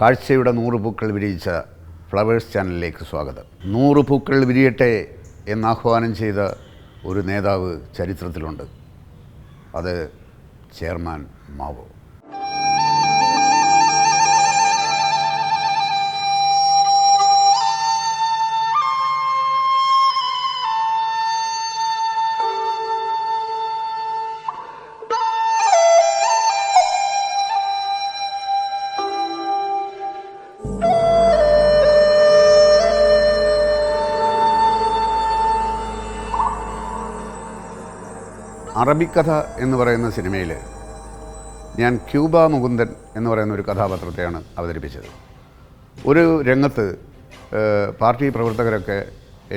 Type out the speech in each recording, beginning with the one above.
കാഴ്ചയുടെ നൂറ് പൂക്കൾ വിരിയിച്ച ഫ്ലവേഴ്സ് ചാനലിലേക്ക് സ്വാഗതം. നൂറ് പൂക്കൾ വിരിയട്ടെ എന്നാഹ്വാനം ചെയ്ത ഒരു നേതാവ് ചരിത്രത്തിലുണ്ട്. അത് ചെയർമാൻ മാവോ. അറബിക്കഥ എന്ന് പറയുന്ന സിനിമയിൽ ഞാൻ ക്യൂബ മുകുന്ദൻ എന്ന് പറയുന്ന ഒരു കഥാപാത്രത്തെയാണ് അവതരിപ്പിച്ചത്. ഒരു രംഗത്ത് പാർട്ടി പ്രവർത്തകരൊക്കെ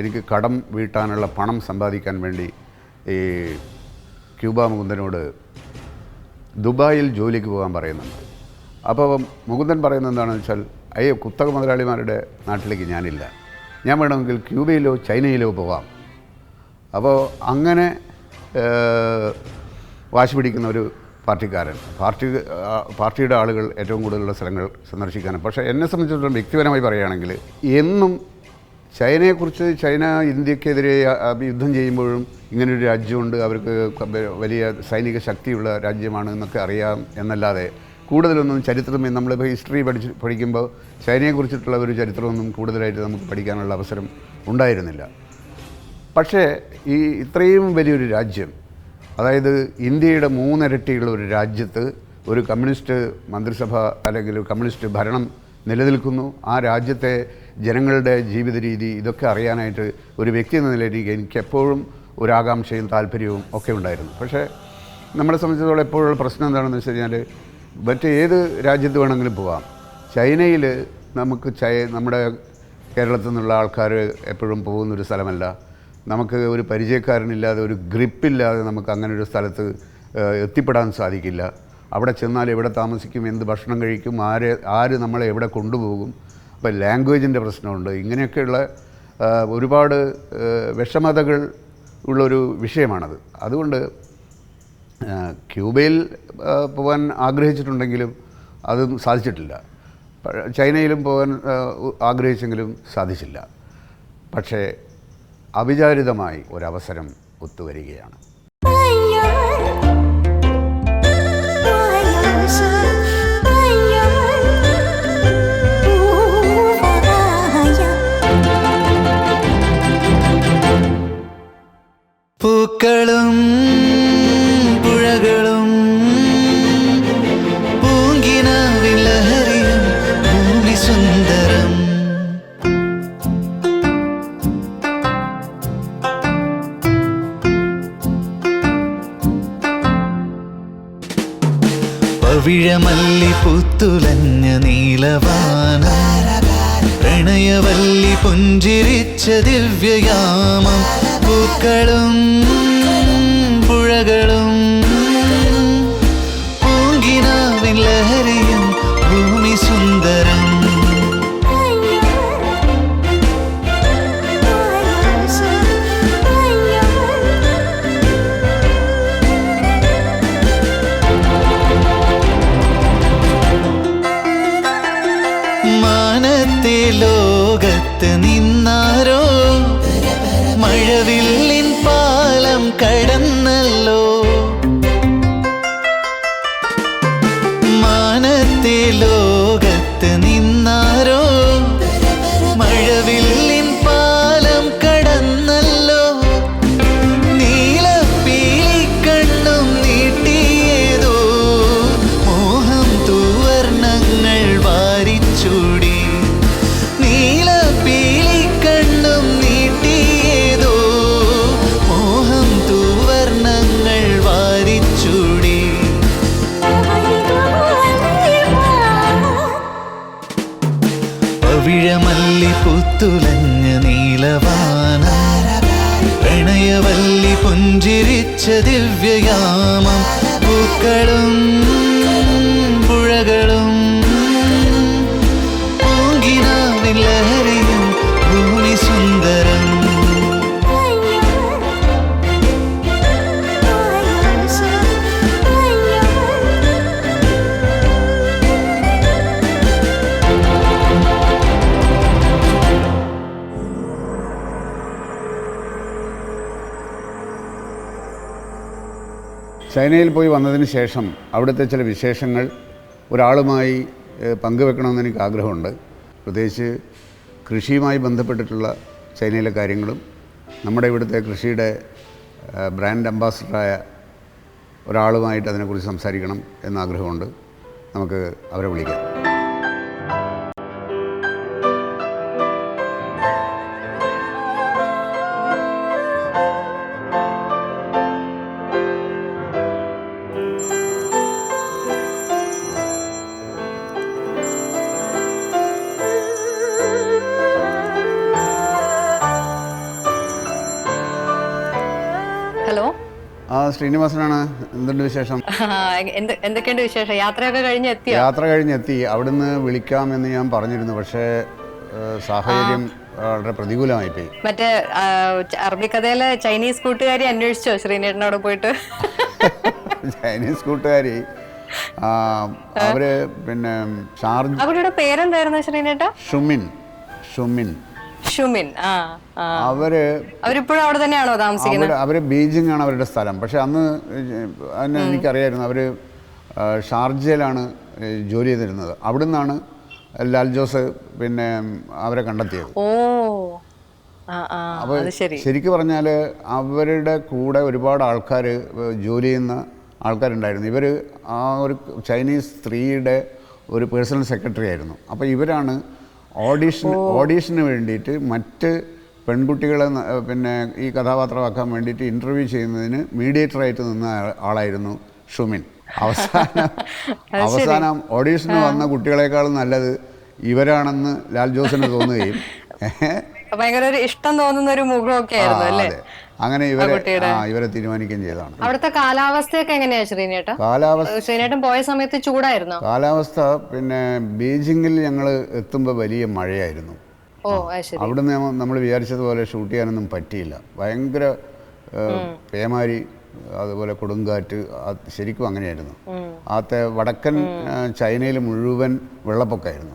എനിക്ക് കടം വീട്ടാനുള്ള പണം സമ്പാദിക്കാൻ വേണ്ടി ഈ ക്യൂബ മുകുന്ദനോട് ദുബായിൽ ജോലിക്ക് പോകാൻ പറയുന്നുണ്ട്. അപ്പോൾ മുകുന്ദൻ പറയുന്നത് എന്താണെന്ന് വെച്ചാൽ അയ്യോ കുത്തക മുതലാളിമാരുടെ നാട്ടിലേക്ക് ഞാനില്ല. ഞാൻ വേണമെങ്കിൽ ക്യൂബയിലോ ചൈനയിലോ പോവാം അപ്പോൾ അങ്ങനെ വാശി പിടിക്കുന്ന ഒരു പാർട്ടിക്കാരൻ. പാർട്ടി പാർട്ടിയുടെ ആളുകൾ ഏറ്റവും കൂടുതലുള്ള സ്ഥലങ്ങൾ സന്ദർശിക്കാനും. പക്ഷേ എന്നെ സംബന്ധിച്ചിടത്തോളം വ്യക്തിപരമായി പറയുകയാണെങ്കിൽ എന്നും ചൈനയെക്കുറിച്ച് ചൈന ഇന്ത്യക്കെതിരെ യുദ്ധം ചെയ്യുമ്പോഴും ഇങ്ങനൊരു രാജ്യമുണ്ട് അവർക്ക് വലിയ സൈനിക ശക്തിയുള്ള രാജ്യമാണ് എന്നൊക്കെ അറിയാം എന്നല്ലാതെ കൂടുതലൊന്നും ചരിത്രം നമ്മളിപ്പോൾ ഹിസ്റ്ററി പഠിച്ച് പഠിക്കുമ്പോൾ ചൈനയെക്കുറിച്ചിട്ടുള്ള ഒരു ചരിത്രമൊന്നും കൂടുതലായിട്ട് നമുക്ക് പഠിക്കാനുള്ള അവസരം ഉണ്ടായിരുന്നില്ല. പക്ഷേ ഈ ഇത്രയും വലിയൊരു രാജ്യം അതായത് ഇന്ത്യയുടെ മൂന്നിരട്ടിയുള്ള ഒരു രാജ്യത്ത് ഒരു കമ്മ്യൂണിസ്റ്റ് മന്ത്രിസഭ അല്ലെങ്കിൽ കമ്മ്യൂണിസ്റ്റ് ഭരണം നിലനിൽക്കുന്നു. ആ രാജ്യത്തെ ജനങ്ങളുടെ ജീവിത രീതി ഇതൊക്കെ അറിയാനായിട്ട് ഒരു വ്യക്തി എന്ന നിലയിൽ എനിക്ക് എപ്പോഴും ഒരു താല്പര്യവും ഒക്കെ ഉണ്ടായിരുന്നു. പക്ഷേ നമ്മളെ സംബന്ധിച്ചിടത്തോളം എപ്പോഴുള്ള പ്രശ്നം എന്താണെന്ന് വെച്ച് കഴിഞ്ഞാൽ മറ്റേത് രാജ്യത്ത് വേണമെങ്കിലും പോവാം. ചൈനയിൽ നമുക്ക് ചൈ നമ്മുടെ കേരളത്തിൽ നിന്നുള്ള ആൾക്കാർ എപ്പോഴും പോകുന്നൊരു സ്ഥലമല്ല. നമുക്ക് ഒരു പരിചയക്കാരനില്ലാതെ ഒരു ഗ്രിപ്പില്ലാതെ നമുക്ക് അങ്ങനെ ഒരു സ്ഥലത്ത് എത്തിപ്പെടാൻ സാധിക്കില്ല. അവിടെ ചെന്നാൽ എവിടെ താമസിക്കും എന്ത് ഭക്ഷണം കഴിക്കും ആര് ആര് നമ്മളെ എവിടെ കൊണ്ടുപോകും. അപ്പോൾ ലാംഗ്വേജിന്റെ പ്രശ്നമുണ്ട്. ഇങ്ങനെയൊക്കെയുള്ള ഒരുപാട് വിഷമതകൾ ഉള്ളൊരു വിഷയമാണത്. അതുകൊണ്ട് ക്യൂബയിൽ പോകാൻ ആഗ്രഹിച്ചിട്ടുണ്ടെങ്കിലും അതും സാധിച്ചിട്ടില്ല. ചൈനയിലും പോകാൻ ആഗ്രഹിച്ചെങ്കിലും സാധിച്ചില്ല. പക്ഷേ അവിചാരിതമായി ഒരവസരം ഒത്തുവരികയാണ്. നീലവാന നീലവാനം. പ്രണയവല്ലി പുഞ്ചിരിച്ച ദിവ്യയാമം. പൂക്കളും പുഴകളും ചൈനയിൽ പോയി വന്നതിന് ശേഷം അവിടുത്തെ ചില വിശേഷങ്ങൾ ഒരാളുമായി പങ്കുവെക്കണമെന്ന് എനിക്ക് ആഗ്രഹമുണ്ട്. പ്രത്യേകിച്ച് കൃഷിയുമായി ബന്ധപ്പെട്ടിട്ടുള്ള ചൈനയിലെ കാര്യങ്ങളും നമ്മുടെ ഇവിടുത്തെ കൃഷിയുടെ ബ്രാൻഡ് അംബാസഡറായ ഒരാളുമായിട്ട് അതിനെക്കുറിച്ച് സംസാരിക്കണം എന്നാഗ്രഹമുണ്ട് നമുക്ക് അവരെ വിളിക്കാം. ഹലോ. ആ ശ്രീനിവാസനാണ്. എന്തുണ്ട് വിശേഷം? എന്ത് എന്തൊക്കെയുണ്ട് വിശേഷം? യാത്രയൊക്കെ കഴിഞ്ഞ് എത്തി യാത്ര കഴിഞ്ഞെത്തി അവിടുന്ന് വിളിക്കാം എന്ന് ഞാൻ പറഞ്ഞിരുന്നു. പക്ഷേ സാഹചര്യം വളരെ പ്രതികൂലമായി പോയി മറ്റേ അറബിക്കഥയിലെ ചൈനീസ് കൂട്ടുകാരി അന്വേഷിച്ചോ ശ്രീനേട്ടനോട് പോയിട്ട്? ചൈനീസ് കൂട്ടുകാരി? അവർ പിന്നെ ഷാർജ് അവരുടെ പേരെന്തായിരുന്നു ശ്രീനേട്ട? ഷുമിൻ. ഷുമിൻ. ഷുമിൻ. ആ അവർ അവരിപ്പോഴും അവിടെ തന്നെയാണോ താമസിക്കുന്നത്? അവർ ബീജിംഗ് ആണ് അവരുടെ സ്ഥലം. പക്ഷെ അന്ന് അതിന് എനിക്കറിയായിരുന്നു അവർ ഷാർജയിലാണ് ജോലി ചെയ്തിരുന്നത്. അവിടുന്നാണ് ലാൽ ജോസ് പിന്നെ അവരെ കണ്ടെത്തിയത്. ഓ. അപ്പോൾ ശരിക്കും പറഞ്ഞാൽ അവരുടെ കൂടെ ഒരുപാട് ആൾക്കാർ ജോലി ചെയ്യുന്ന ആൾക്കാരുണ്ടായിരുന്നു. ഇവർ ആ ഒരു ചൈനീസ് സ്ത്രീയുടെ ഒരു പേഴ്സണൽ സെക്രട്ടറി ആയിരുന്നു. അപ്പോൾ ഇവരാണ് ഓഡീഷൻ ഓഡീഷന് വേണ്ടിയിട്ട് മറ്റ് പെൺകുട്ടികളെ പിന്നെ ഈ കഥാപാത്രമാക്കാൻ വേണ്ടിയിട്ട് ഇന്റർവ്യൂ ചെയ്യുന്നതിന് മീഡിയേറ്ററായിട്ട് നിന്ന ആളായിരുന്നു ഷുമിൻ. അവസാനം അവസാനം ഓഡീഷന് വന്ന കുട്ടികളെക്കാളും നല്ലത് ഇവരാണെന്ന് ലാൽ ജോസിന് തോന്നുകയും ഭയങ്കര ഒരു ഇഷ്ടം തോന്നുന്ന ഒരു മുഖമൊക്കെ ആയിരുന്നു അല്ലേ. അങ്ങനെ ഇവരെ ആ ഇവരെ തീരുമാനിക്കുകയും ചെയ്തതാണ്. അവിടുത്തെ കാലാവസ്ഥയൊക്കെ എങ്ങനെയാ ശ്രീനേട്ട കാലാവസ്ഥ ശ്രീനേട്ടൻ പോയ സമയത്ത് ചൂടായിരുന്നു? കാലാവസ്ഥ പിന്നെ ബീജിങ്ങിൽ ഞങ്ങൾ എത്തുമ്പോൾ വലിയ മഴയായിരുന്നു. അവിടുന്ന് നമ്മൾ വിചാരിച്ചതുപോലെ ഷൂട്ട് ചെയ്യാനൊന്നും പറ്റിയില്ല. ഭയങ്കര പേമാരി അതുപോലെ കൊടുങ്കാറ്റ് ശരിക്കും അങ്ങനെയായിരുന്നു. ആദ്യത്തെ വടക്കൻ ചൈനയിൽ മുഴുവൻ വെള്ളപ്പൊക്കമായിരുന്നു.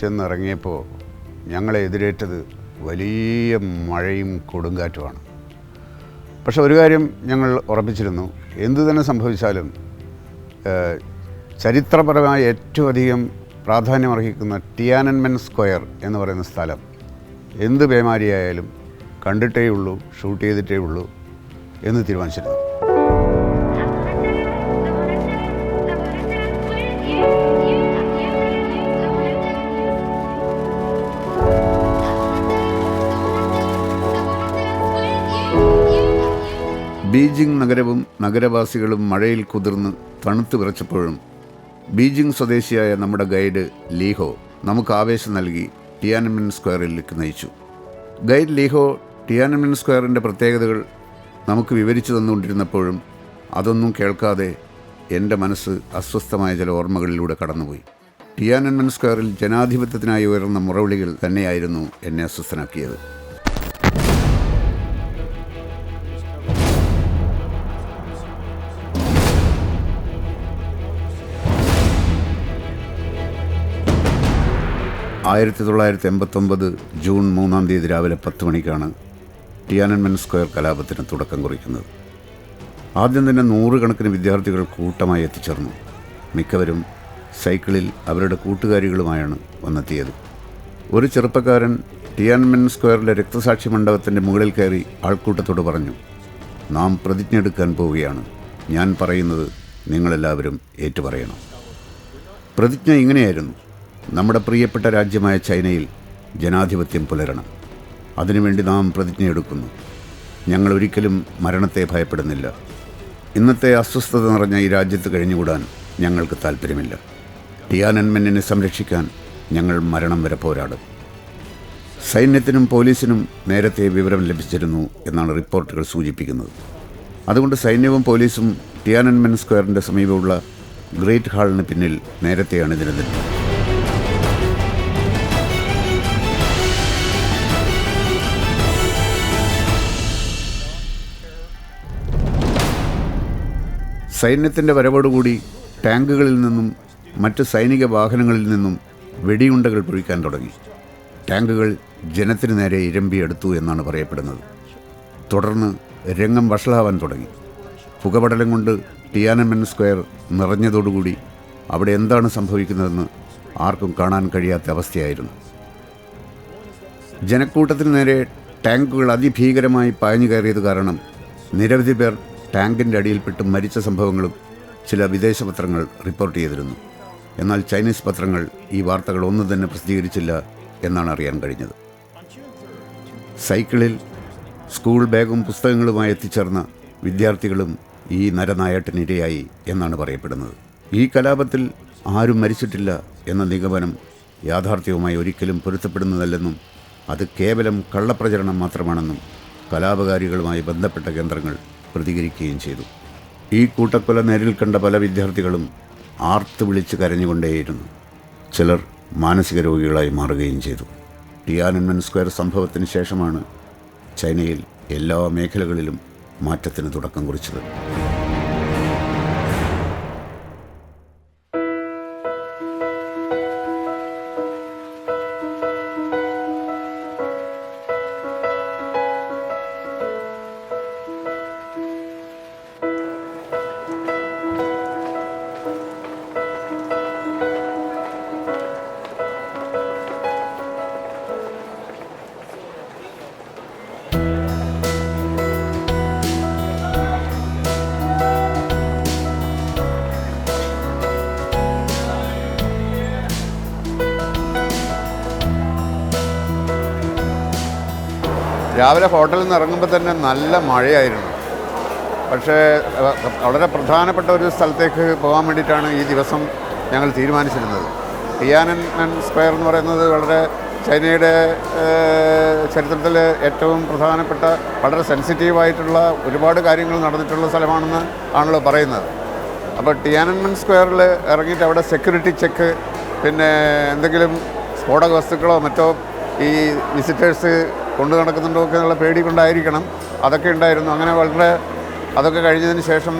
ചെന്നിറങ്ങിയപ്പോൾ ഞങ്ങളെ എതിരേറ്റത് വലിയ മഴയും കൊടുങ്കാറ്റുമാണ്. പക്ഷെ ഒരു കാര്യം ഞങ്ങൾ ഉറപ്പിച്ചിരുന്നു. എന്തു തന്നെ സംഭവിച്ചാലും ചരിത്രപരമായ ഏറ്റവും അധികം പ്രാധാന്യമർഹിക്കുന്ന ടിയാനൻമെൻ സ്ക്വയർ എന്ന് പറയുന്ന സ്ഥലം എന്ത് പേമാരിയായാലും കണ്ടിട്ടേ ഉള്ളൂ ഷൂട്ട് ചെയ്തിട്ടേ ഉള്ളൂ എന്ന് തീരുമാനിച്ചിരുന്നു. നഗരവും നഗരവാസികളും മഴയിൽ കുതിർന്ന് തണുത്ത് വിറച്ചപ്പോഴും ബീജിംഗ് സ്വദേശിയായ നമ്മുടെ ഗൈഡ് ലീഹോ നമുക്ക് ആവേശം നൽകി ടിയാനമിൻ സ്ക്വയറിലേക്ക് നയിച്ചു ഗൈഡ് ലീഹോ ടിയാനമിൻ സ്ക്വയറിന്റെ പ്രത്യേകതകൾ നമുക്ക് വിവരിച്ചു തന്നുകൊണ്ടിരുന്നപ്പോഴും അതൊന്നും കേൾക്കാതെ എന്റെ മനസ്സ് അസ്വസ്ഥമായ ചില ഓർമ്മകളിലൂടെ കടന്നുപോയി. ടിയാനമിൻ സ്ക്വയറിൽ ജനാധിപത്യത്തിനായി ഉയർന്ന മുറവിളികൾ തന്നെയായിരുന്നു എന്നെ അസ്വസ്ഥനാക്കിയത്. ആയിരത്തി തൊള്ളായിരത്തി എൺപത്തൊമ്പത് ജൂൺ മൂന്നാം തീയതി രാവിലെ പത്ത് മണിക്കാണ് ടിയാനൻമെൻ സ്ക്വയർ കലാപത്തിന് തുടക്കം കുറിക്കുന്നത്. ആദ്യം തന്നെ നൂറുകണക്കിന് വിദ്യാർത്ഥികൾ കൂട്ടമായി എത്തിച്ചേർന്നു. മിക്കവരും സൈക്കിളിൽ അവരുടെ കൂട്ടുകാരികളുമായാണ് വന്നെത്തിയത്. ഒരു ചെറുപ്പക്കാരൻ ടിയാൻമെൻ സ്ക്വയറിലെ രക്തസാക്ഷി മണ്ഡപത്തിന്റെ മുകളിൽ കയറി ആൾക്കൂട്ടത്തോട് പറഞ്ഞു നാം പ്രതിജ്ഞ എടുക്കാൻ പോവുകയാണ്. ഞാൻ പറയുന്നത് നിങ്ങളെല്ലാവരും ഏറ്റുപറയണം. പ്രതിജ്ഞ ഇങ്ങനെയായിരുന്നു. നമ്മുടെ പ്രിയപ്പെട്ട രാജ്യമായ ചൈനയിൽ ജനാധിപത്യം പുലരണം. അതിനുവേണ്ടി നാം പ്രതിജ്ഞയെടുക്കുന്നു ഞങ്ങൾ ഒരിക്കലും മരണത്തെ ഭയപ്പെടുന്നില്ല. ഇന്നത്തെ അസ്വസ്ഥത നിറഞ്ഞ ഈ രാജ്യത്ത് കഴിഞ്ഞുകൂടാൻ ഞങ്ങൾക്ക് താല്പര്യമില്ല ടിയാനൻമെന്നിനെ സംരക്ഷിക്കാൻ ഞങ്ങൾ മരണം വരെ പോരാടും. സൈന്യത്തിനും പോലീസിനും നേരത്തെ വിവരം ലഭിച്ചിരുന്നു എന്നാണ് റിപ്പോർട്ടുകൾ സൂചിപ്പിക്കുന്നത്. അതുകൊണ്ട് സൈന്യവും പോലീസും ടിയാനൻമെൻ സ്ക്വയറിന്റെ സമീപമുള്ള ഗ്രേറ്റ് ഹാളിന് പിന്നിൽ നേരത്തെയാണ് അണിനിരന്നിരുന്നു സൈന്യത്തിന്റെ വരവോടുകൂടി ടാങ്കുകളിൽ നിന്നും മറ്റ് സൈനിക വാഹനങ്ങളിൽ നിന്നും വെടിയുണ്ടകൾ പൊഴിക്കാൻ തുടങ്ങി. ടാങ്കുകൾ ജനത്തിന് നേരെ ഇരമ്പിയെടുത്തു എന്നാണ് പറയപ്പെടുന്നത്. തുടർന്ന് രംഗം വഷളാവാൻ തുടങ്ങി. പുകപടലം കൊണ്ട് ടിയാനമെൻ സ്ക്വയർ നിറഞ്ഞതോടുകൂടി അവിടെ എന്താണ് സംഭവിക്കുന്നതെന്ന് ആർക്കും കാണാൻ കഴിയാത്ത അവസ്ഥയായിരുന്നു. ജനക്കൂട്ടത്തിന് നേരെ ടാങ്കുകൾ അതിഭീകരമായി പാഞ്ഞു കയറിയത് കാരണം നിരവധി പേർ ടാങ്കിന്റെ അടിയിൽപ്പെട്ട് മരിച്ച സംഭവങ്ങളും ചില വിദേശ പത്രങ്ങൾ റിപ്പോർട്ട് ചെയ്തിരുന്നു. എന്നാൽ ചൈനീസ് പത്രങ്ങൾ ഈ വാർത്തകൾ ഒന്നും തന്നെ പ്രസിദ്ധീകരിച്ചില്ല എന്നാണ് അറിയാൻ കഴിഞ്ഞത്. സൈക്കിളിൽ സ്കൂൾ ബാഗും പുസ്തകങ്ങളുമായി എത്തിച്ചേർന്ന വിദ്യാർത്ഥികളും ഈ നരനായട്ടിനിരയായി എന്നാണ് പറയപ്പെടുന്നത്. ഈ കലാപത്തിൽ ആരും മരിച്ചിട്ടില്ല എന്ന നിഗമനം യാഥാർത്ഥ്യവുമായി ഒരിക്കലും പൊരുത്തപ്പെടുന്നതല്ലെന്നും അത് കേവലം കള്ളപ്രചരണം മാത്രമാണെന്നും കലാപകാരികളുമായി ബന്ധപ്പെട്ട കേന്ദ്രങ്ങൾ പ്രതികരിക്കുകയും ചെയ്തു. ഈ കൂട്ടക്കൊല നേരിൽ കണ്ട പല വിദ്യാർത്ഥികളും ആർത്ത് വിളിച്ച് കരഞ്ഞുകൊണ്ടേയിരുന്നു. ചിലർ മാനസിക രോഗികളായി മാറുകയും ചെയ്തു. ടിയാനൻമൻ സ്ക്വയർ സംഭവത്തിന് ശേഷമാണ് ചൈനയിൽ എല്ലാ മേഖലകളിലും മാറ്റത്തിന് തുടക്കം കുറിച്ചത്. രാവിലെ ഹോട്ടലിൽ നിന്ന് ഇറങ്ങുമ്പോൾ തന്നെ നല്ല മഴയായിരുന്നു. പക്ഷേ വളരെ പ്രധാനപ്പെട്ട ഒരു സ്ഥലത്തേക്ക് പോകാൻ വേണ്ടിയിട്ടാണ് ഈ ദിവസം ഞങ്ങൾ തീരുമാനിച്ചിരുന്നത്. ടിയാനൻ സ്ക്വയർ എന്ന് പറയുന്നത് വളരെ ചൈനയുടെ ചരിത്രത്തിൽ ഏറ്റവും പ്രധാനപ്പെട്ട വളരെ സെൻസിറ്റീവായിട്ടുള്ള ഒരുപാട് കാര്യങ്ങൾ നടന്നിട്ടുള്ള സ്ഥലമാണെന്ന് ആണല്ലോ പറയുന്നത്. അപ്പോൾ ടിയാനൻമെൻ സ്ക്വയറിൽ ഇറങ്ങിയിട്ട് അവിടെ സെക്യൂരിറ്റി ചെക്ക് പിന്നെ എന്തെങ്കിലും സ്ഫോടക വസ്തുക്കളോ മറ്റോ ഈ വിസിറ്റേഴ്സ് കൊണ്ടു നടക്കുന്നുണ്ടോ ഒക്കെ എന്നുള്ള പേടി കൊണ്ടായിരിക്കണം. അതൊക്കെ ഉണ്ടായിരുന്നു. അങ്ങനെ വളരെ അതൊക്കെ കഴിഞ്ഞതിന് ശേഷം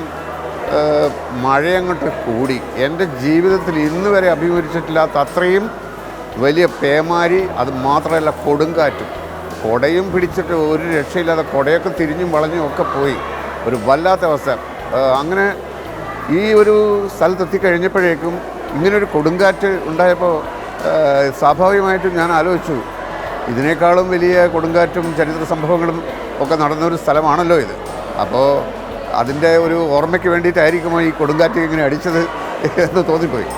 മഴയങ്ങോട്ട് കൂടി. എന്റെ ജീവിതത്തിൽ ഇന്ന് വരെ അഭിമുഖിച്ചിട്ടില്ലാത്ത അത്രയും വലിയ പേമാരി അത് മാത്രമല്ല കൊടുങ്കാറ്റും. കൊടയും പിടിച്ചിട്ട് ഒരു രക്ഷയില്ലാതെ കൊടയൊക്കെ തിരിഞ്ഞും വളഞ്ഞും ഒക്കെ പോയി. ഒരു വല്ലാത്ത അവസ്ഥ. അങ്ങനെ ഈ ഒരു സ്ഥലത്ത് എത്തിക്കഴിഞ്ഞപ്പോഴേക്കും ഇങ്ങനൊരു കൊടുങ്കാറ്റ് ഉണ്ടായപ്പോൾ സ്വാഭാവികമായിട്ടും ഞാൻ ആലോചിച്ചു ഇതിനേക്കാളും വലിയ കൊടുങ്കാറ്റും ചരിത്ര സംഭവങ്ങളും ഒക്കെ നടന്നൊരു സ്ഥലമാണല്ലോ ഇത്. അപ്പോൾ അതിന്റെ ഒരു ഓർമ്മയ്ക്ക് വേണ്ടിയിട്ടായിരിക്കുമോ ഈ കൊടുങ്കാറ്റ് ഇങ്ങനെ അടിച്ചത് എന്ന് തോന്നിപ്പോയി.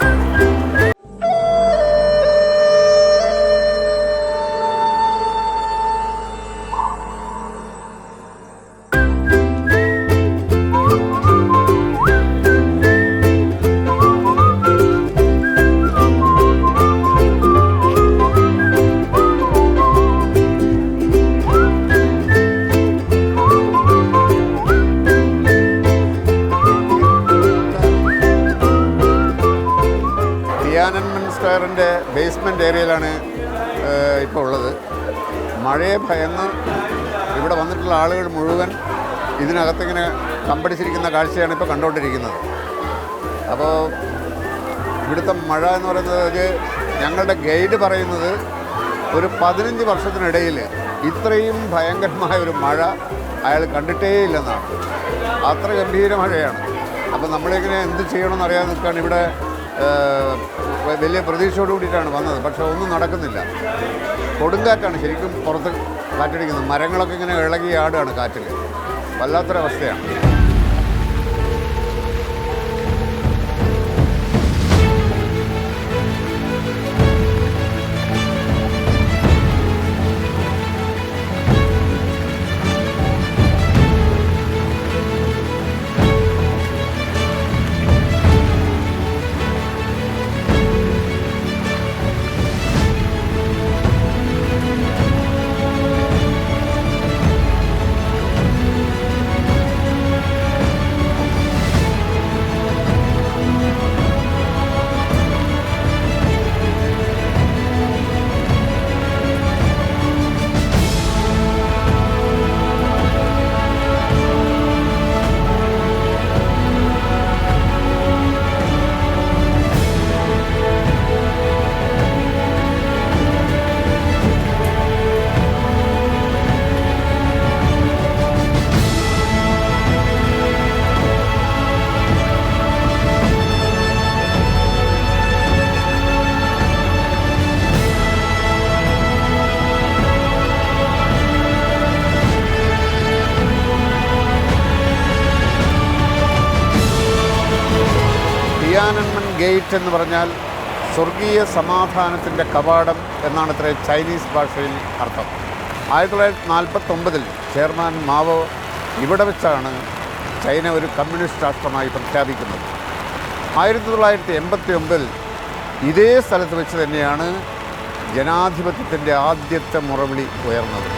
സ്ക്വയറിന്റെ ബേസ്മെന്റ് ഏരിയയിലാണ് ഇപ്പോൾ ഉള്ളത്. മഴയെ ഭയന്ന് ഇവിടെ വന്നിട്ടുള്ള ആളുകൾ മുഴുവൻ ഇതിനകത്തിങ്ങനെ കമ്പടിച്ചിരിക്കുന്ന കാഴ്ചയാണ് ഇപ്പോൾ കണ്ടുകൊണ്ടിരിക്കുന്നത്. അപ്പോൾ ഇവിടുത്തെ മഴ എന്ന് പറയുന്നത് ഞങ്ങളുടെ ഗൈഡ് പറയുന്നത് ഒരു പതിനഞ്ച് വർഷത്തിനിടയിൽ ഇത്രയും ഭയങ്കരമായ ഒരു മഴ അയാൾ കണ്ടിട്ടേ ഇല്ലെന്നാണ് അത്ര ഗംഭീര മഴയാണ്. അപ്പോൾ നമ്മളിങ്ങനെ എന്ത് ചെയ്യണമെന്ന് അറിയാതെ നിൽക്കുകയാണ് ഇവിടെ വലിയ പ്രതീക്ഷയോട് കൂടിയിട്ടാണ് വന്നത്. പക്ഷേ ഒന്നും നടക്കുന്നില്ല. കൊടുങ്കാറ്റാണ് ശരിക്കും പുറത്ത് കാറ്റടിക്കുന്നത്. മരങ്ങളൊക്കെ ഇങ്ങനെ ഇളകി ആടുകയാണ് കാറ്റിൽ. വല്ലാത്തൊരവസ്ഥയാണ്. ഗേറ്റ് എന്ന് പറഞ്ഞാൽ സ്വർഗീയ സമാധാനത്തിന്റെ കവാടം എന്നാണ് ഇത്ര ചൈനീസ് ഭാഷയിൽ അർത്ഥം. ആയിരത്തി തൊള്ളായിരത്തി നാൽപ്പത്തൊമ്പതിൽ ചെയർമാൻ മാവോ ഇവിടെ വെച്ചാണ് ചൈന ഒരു കമ്മ്യൂണിസ്റ്റ് രാഷ്ട്രമായി പ്രഖ്യാപിക്കുന്നത്. ആയിരത്തി തൊള്ളായിരത്തി എൺപത്തി ഒമ്പതിൽ ഇതേ സ്ഥലത്ത് വെച്ച് തന്നെയാണ് ജനാധിപത്യത്തിന്റെ ആദ്യത്തെ മുറവിളി ഉയർന്നത്.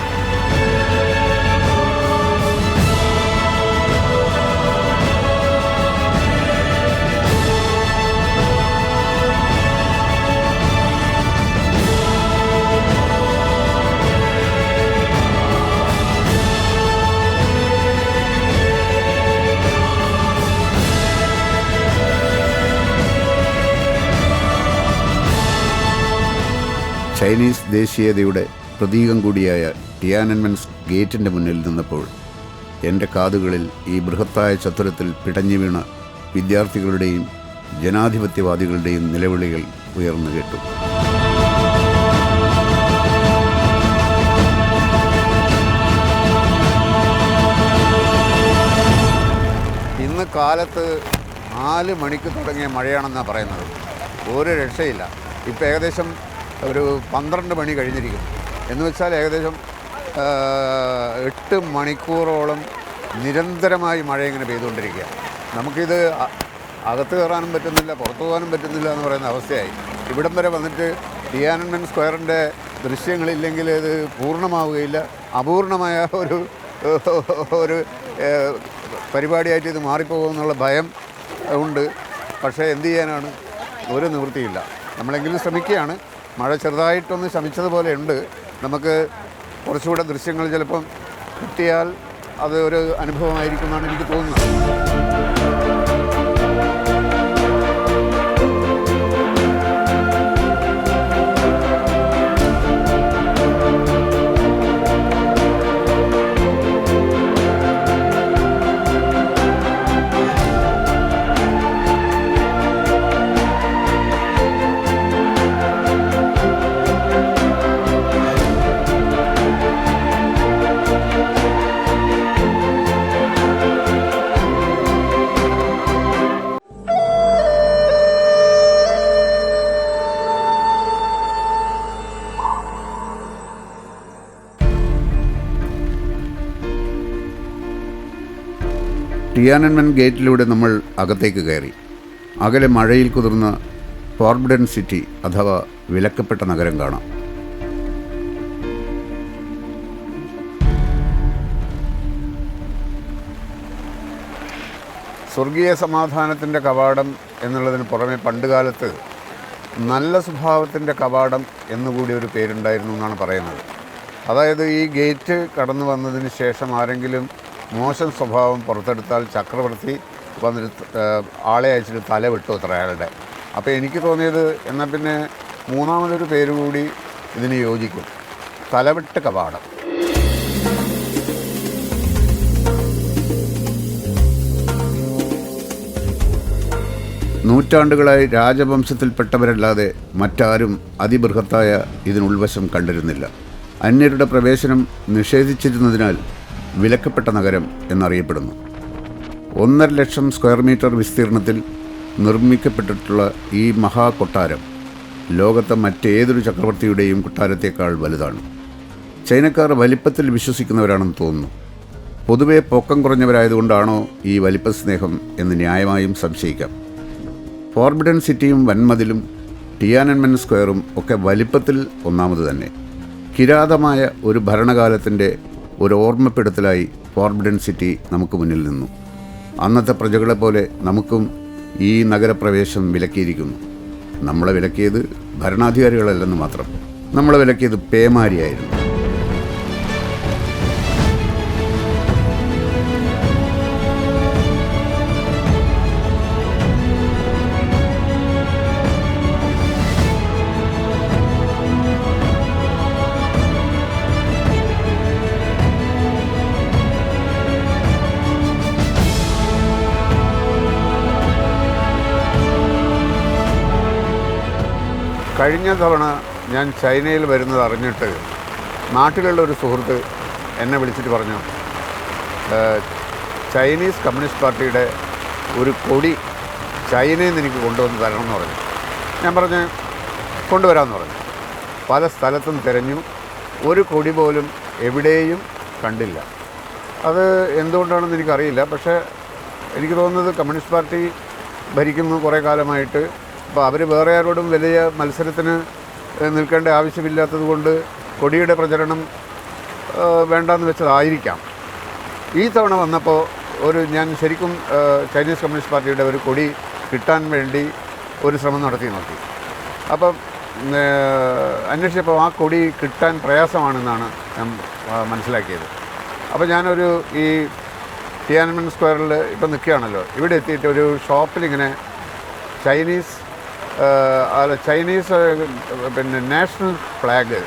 ചൈനീസ് ദേശീയതയുടെ പ്രതീകം കൂടിയായ ടിയാനൻമെൻസ് ഗേറ്റിന്റെ മുന്നിൽ നിന്നപ്പോൾ എന്റെ കാതുകളിൽ ഈ ബൃഹത്തായ ചത്തുരത്തിൽ പിടഞ്ഞു വീണ വിദ്യാർത്ഥികളുടെയും ജനാധിപത്യവാദികളുടെയും നിലവിളികൾ ഉയർന്നു കേട്ടു. ഇന്ന് കാലത്ത് നാല് മണിക്ക് തുടങ്ങിയ മഴയാണെന്നാണ് പറയുന്നത്. ഒരു രക്ഷയില്ല. ഇപ്പോൾ ഏകദേശം ഒരു പന്ത്രണ്ട് മണി കഴിഞ്ഞിരിക്കുന്നു. എന്ന് വെച്ചാൽ ഏകദേശം എട്ട് മണിക്കൂറോളം നിരന്തരമായി മഴ ഇങ്ങനെ പെയ്തുകൊണ്ടിരിക്കുക നമുക്കിത് അകത്ത് കയറാനും പറ്റുന്നില്ല പുറത്തു പോകാനും പറ്റുന്നില്ല എന്ന് പറയുന്ന അവസ്ഥയായി. ഇവിടം വരെ വന്നിട്ട് ടിയാനൻമെൻ സ്ക്വയറിന്റെ ദൃശ്യങ്ങളില്ലെങ്കിൽ ഇത് പൂർണമാവുകയില്ല. അപൂർണമായ ഒരു ഒരു പരിപാടിയായിട്ട് ഇത് മാറിപ്പോകുമെന്നുള്ള ഭയം ഉണ്ട്. പക്ഷേ എന്ത് ചെയ്യാനാണ്? ഒരു നിവൃത്തിയില്ല. നമ്മളെങ്കിലും ശ്രമിക്കുകയാണ്. മഴ ചെറുതായിട്ടൊന്ന് ശമിച്ചതുപോലെ ഉണ്ട്. നമുക്ക് കുറച്ചുകൂടെ ദൃശ്യങ്ങൾ ചിലപ്പം കിട്ടിയാൽ അത് ഒരു അനുഭവമായിരിക്കുമെന്നാണ് എനിക്ക് തോന്നുന്നത്. ടിയാനൻമെൻ ഗേറ്റിലൂടെ നമ്മൾ അകത്തേക്ക് കയറി. അകലെ മഴയിൽ കുതിർന്ന ഫോർബിഡൻ സിറ്റി അഥവാ വിലക്കപ്പെട്ട നഗരം കാണാം. സ്വർഗീയ സമാധാനത്തിന്റെ കവാടം എന്നുള്ളതിന് പുറമെ പണ്ടുകാലത്ത് നല്ല സ്വഭാവത്തിന്റെ കവാടം എന്നുകൂടി ഒരു പേരുണ്ടായിരുന്നു എന്നാണ് പറയുന്നത്. അതായത് ഈ ഗേറ്റ് കടന്നു വന്നതിന് ശേഷം ആരെങ്കിലും മോശം സ്വഭാവം പുറത്തെടുത്താൽ ചക്രവർത്തി വന്നിട്ട് ആളെ അയച്ചിട്ട് തല വിട്ടു അത്ര അയാളുടെ അപ്പോൾ എനിക്ക് തോന്നിയത് എന്നാൽ പിന്നെ മൂന്നാമതൊരു പേര് കൂടി ഇതിന് യോജിക്കും. തലവിട്ട് കവാടം. നൂറ്റാണ്ടുകളായി രാജവംശത്തിൽപ്പെട്ടവരല്ലാതെ മറ്റാരും അതിബൃഹത്തായ ഇതിനുൾവശം കണ്ടിരുന്നില്ല. അന്യരുടെ പ്രവേശനം നിഷേധിച്ചിരുന്നതിനാൽ വിലക്കപ്പെട്ട നഗരം എന്നറിയപ്പെടുന്നു. ഒന്നര ലക്ഷം സ്ക്വയർ മീറ്റർ വിസ്തീർണത്തിൽ നിർമ്മിക്കപ്പെട്ടിട്ടുള്ള ഈ മഹാകൊട്ടാരം ലോകത്തെ മറ്റേതൊരു ചക്രവർത്തിയുടെയും കൊട്ടാരത്തേക്കാൾ വലുതാണ്. ചൈനക്കാർ വലിപ്പത്തിൽ വിശ്വസിക്കുന്നവരാണെന്ന് തോന്നുന്നു. പൊതുവെ പൊക്കം കുറഞ്ഞവരായതുകൊണ്ടാണോ ഈ വലിപ്പ സ്നേഹം എന്ന് ന്യായമായും സംശയിക്കാം. ഫോർബിഡൻ സിറ്റിയും വൻമതിലും ടിയാനൻമെൻ സ്ക്വയറും ഒക്കെ വലിപ്പത്തിൽ ഒന്നാമത് തന്നെ കിരാതമായ ഒരു ഭരണകാലത്തിന്റെ ഒരു ഓർമ്മപ്പെടുത്തലായി ഫോർബിഡൻ സിറ്റി നമുക്ക് മുന്നിൽ നിന്നു. അന്നത്തെ പ്രജകളെ പോലെ നമുക്കും ഈ നഗരപ്രവേശം വിലക്കിയിരിക്കുന്നു. നമ്മളെ വിലക്കിയത് ഭരണാധികാരികളല്ലെന്ന് മാത്രം. നമ്മളെ വിലക്കിയത് പേമാരിയായിരുന്നു. കഴിഞ്ഞ തവണ ഞാൻ ചൈനയിൽ വരുന്നത് അറിഞ്ഞിട്ട് നാട്ടിലുള്ള ഒരു സുഹൃത്ത് എന്നെ വിളിച്ചിട്ട് പറഞ്ഞു ചൈനീസ് കമ്മ്യൂണിസ്റ്റ് പാർട്ടിയുടെ ഒരു കൊടി ചൈനയിൽ നിന്ന് എനിക്ക് കൊണ്ടുവന്ന് തരണം എന്ന് പറഞ്ഞു. ഞാൻ പറഞ്ഞ് കൊണ്ടുവരാമെന്ന് പറഞ്ഞു. പല സ്ഥലത്തും തിരഞ്ഞു ഒരു കൊടി പോലും എവിടെയും കണ്ടില്ല. അത് എന്തുകൊണ്ടാണെന്ന് എനിക്കറിയില്ല. പക്ഷേ എനിക്ക് തോന്നുന്നത് കമ്മ്യൂണിസ്റ്റ് പാർട്ടി ഭരിക്കുന്നു കുറേ കാലമായിട്ട്. അപ്പോൾ അവർ വേറെ ആരോടും വലിയ മത്സരത്തിന് നിൽക്കേണ്ട ആവശ്യമില്ലാത്തത് കൊണ്ട് കൊടിയുടെ പ്രചരണം വേണ്ടെന്ന് വെച്ചതായിരിക്കാം. ഈ തവണ വന്നപ്പോൾ ഒരു ഞാൻ ശരിക്കും ചൈനീസ് കമ്മ്യൂണിസ്റ്റ് പാർട്ടിയുടെ ഒരു കൊടി കിട്ടാൻ വേണ്ടി ഒരു ശ്രമം നടത്തി നോക്കി. അപ്പം അന്വേഷിച്ചപ്പോൾ ആ കൊടി കിട്ടാൻ പ്രയാസമാണെന്നാണ് ഞാൻ മനസ്സിലാക്കിയത്. അപ്പോൾ ഞാനൊരു ഈ ടിയാൻമെൻ സ്ക്വയറിൽ ഇപ്പം നിൽക്കുകയാണല്ലോ. ഇവിടെ എത്തിയിട്ട് ഒരു ഷോപ്പിലിങ്ങനെ ചൈനീസ് ഏഹ്, അല്ല ചൈനീസ് പിന്നെ നാഷണൽ ഫ്ലാഗ്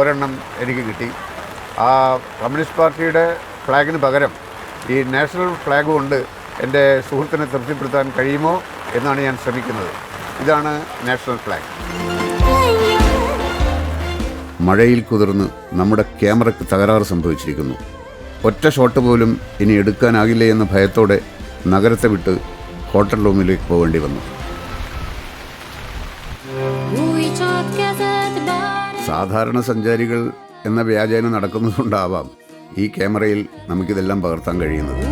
ഒരെണ്ണം എനിക്ക് കിട്ടി. ആ കമ്മ്യൂണിസ്റ്റ് പാർട്ടിയുടെ ഫ്ലാഗിന് പകരം ഈ നാഷണൽ ഫ്ലാഗ് കൊണ്ട് എന്റെ സുഹൃത്തിനെ തൃപ്തിപ്പെടുത്താൻ കഴിയുമോ എന്നാണ് ഞാൻ ശ്രമിക്കുന്നത്. ഇതാണ് നാഷണൽ ഫ്ലാഗ്. മഴയിൽ കുതിർന്ന് നമ്മുടെ ക്യാമറയ്ക്ക് തകരാറ് സംഭവിച്ചിരിക്കുന്നു. ഒറ്റ ഷോട്ട് പോലും ഇനി എടുക്കാനാകില്ലേ എന്ന ഭയത്തോടെ നഗരത്തെ വിട്ട് ഹോട്ടൽ റൂമിലേക്ക് പോകേണ്ടി വന്നു. സാധാരണ സഞ്ചാരികൾ എന്ന വ്യാജേന നടക്കുന്നതുകൊണ്ടാവാം ഈ ക്യാമറയിൽ നമുക്കിതെല്ലാം പകർത്താൻ കഴിയുന്നത്.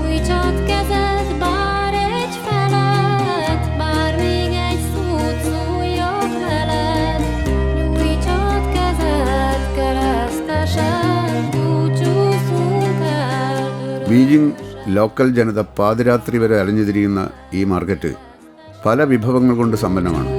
ബീജിംഗ് ലോക്കൽ ജനത പാതിരാത്രി വരെ അലഞ്ഞു തിരിയുന്ന ഈ മാർക്കറ്റ് പല വിഭവങ്ങൾ കൊണ്ട് സമ്പന്നമാണ്.